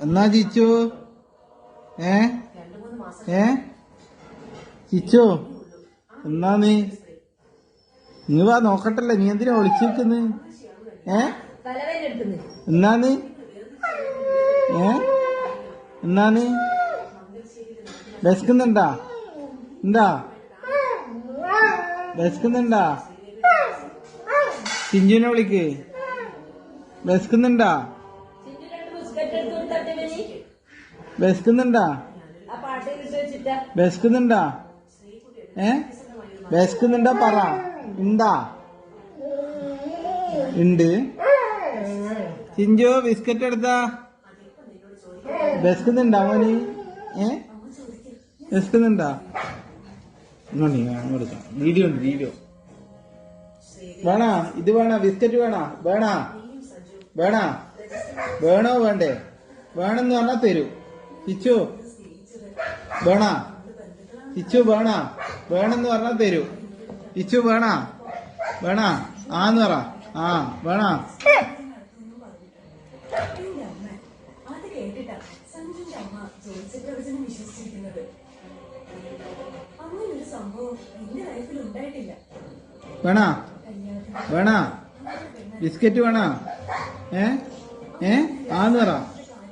എന്നാ ചിച്ചു? ഏ? ഏ? ചിച്ചു? എന്നാ നീ? നീ വാ നോക്കട്ടല്ലേ. നീ എന്തിനാ ഒളിച്ചു നിൽക്കുന്നത് ഏ? എന്നാ നീ? ഏ? എന്നാ നീ? വിശക്കുന്നുണ്ടാ? എന്താ? വിശക്കുന്നുണ്ടാ? ചിഞ്ചുവിനെ വിളിക്ക്. വിശക്കുന്നുണ്ടാ? വിശക്കുന്നുണ്ടാ? വിശക്കുന്നുണ്ടാ? ഏ? വിശക്കുന്നുണ്ടാ പറ. ഉണ്ടാ ഉണ്ട് ചിഞ്ചോ ബിസ്ക്കറ്റ് എടുത്താ? വിശക്കുന്നുണ്ടാ മോന്? ഏ? വിശക്കുന്നുണ്ടാ? ഇങ്ങോട്ട് അങ്ങോട്ട്. വീഡിയോ ഉണ്ട് വീഡിയോ. വേണ? ഇത് വേണ? ബിസ്ക്കറ്റ് വേണ? വേണ? വേണ? വേണോ വേണ്ടേ? വേണമെന്ന് പറഞ്ഞാ തരൂ. ചിച്ചു വേണ. ചിച്ചു വേണ. വേണമെന്ന് പറഞ്ഞാ തരൂ. ചിച്ചു വേണ. വേണ. ആന്ന് പറ. ആ വേണ. വേണ. വേണ. ബിസ്ക്കറ്റ് വേണ. ഏ? ഏ? ആന്ന് പറ.